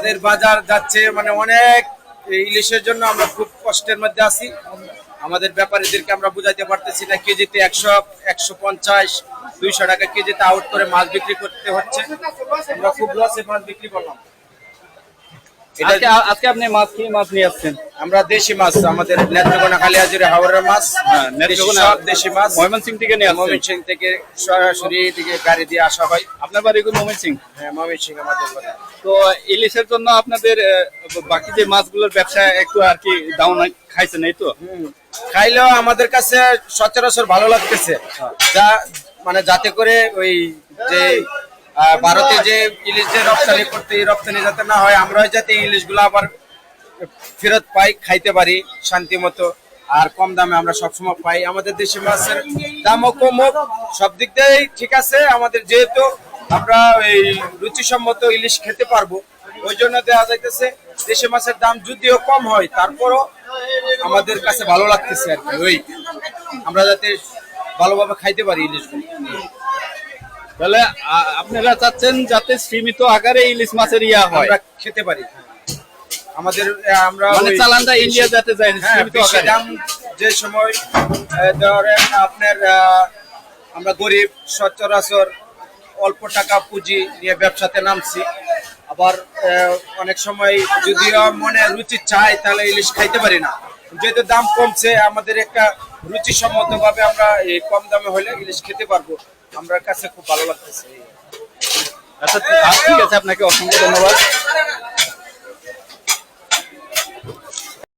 আমাদের বাজার যাচ্ছে মানে অনেক ইলিশের জন্য আমরা খুব কষ্টের মধ্যে আছি। আমাদের ব্যাপারীদেরকে আমরা বুঝাইতে পারতেছি না, কেজিতে একশো একশো পঞ্চাশ, দুইশো টাকা কেজিতে আউট করে মাছ বিক্রি করতে হচ্ছে। আমরা খুব লসে মাছ বিক্রি করলাম। আজকে আপনি মাছ কি মাছ নিয়ে আসছেন? আমরা দেশি মাছ আমাদের নেত্রকোনা কালিয়াজুরে হাওড়ের মাছ হ্যাঁ, সব দেশি মাছ। ময়মনসিং থেকে নিয়ে ময়মনসিং থেকে সরাসরি এদিকে গাড়ি দিয়ে আসা হয়। আপনার বাড়ি ময়মনসিং? হ্যাঁ ময়মনসিং আমাদের বাড়ি। তো ইলিশের জন্য আপনাদের বাকি যে মাছগুলোর ব্যবসা একটু আর কি ডাউন খাইছেন এই তো। খাইলেও আমাদের কাছে সচরাচর ভালো লাগতেছে। যা মানে যাতে করে ওই যে ভারতে যে ইলিশ যে রপ্তানি করতে রপ্তানি যাতে না হয় আমরাও যাতে ইলিশগুলো আবার ফেরত পাই খাইতে পারি শান্তি মতো। আর কম দামে আমরা সবসময় পাই। আমাদের দেশি মাছের দামও কম হোক সব দিক দিয়েই ঠিক আছে। আমাদের যেহেতু আমরা এই রুচিসম্মত ইলিশ খেতে পারব ওই জন্য দেওয়া যাইতেছে দেশি মাছের দাম যদিও কম হয় তারপরও আমাদের কাছে ভালো লাগতেছে আর কি ওই। আমরা যাতে ভালোভাবে খাইতে পারি ইলিশ। তাহলে আপনারা চাচ্ছেন যাতে সীমিত আকারে ইলিশ মাছের ইয়া হয়। খেতে পারি। আমাদের আমরা মানে চালানটা ইন্ডিয়া যাতে যায় হ্যাঁ দাম যে সময় ধরেন আপনার আমরা গরিব সচরাচর অল্প টাকা পুঁজি নিয়ে ব্যবসাতে নামছি। আবার অনেক সময় যদিও মনে রুচি চাই তাহলে ইলিশ খাইতে পারি না। যেহেতু দাম কমছে আমাদের একটা রুচিসম্মত ভাবে আমরা এই কম দামে হলে ইলিশ খেতে পারব। আমরা কাছে খুব ভালো লাগতেছে। আচ্ছা ঠিক আছে আপনাকে অসংখ্য ধন্যবাদ।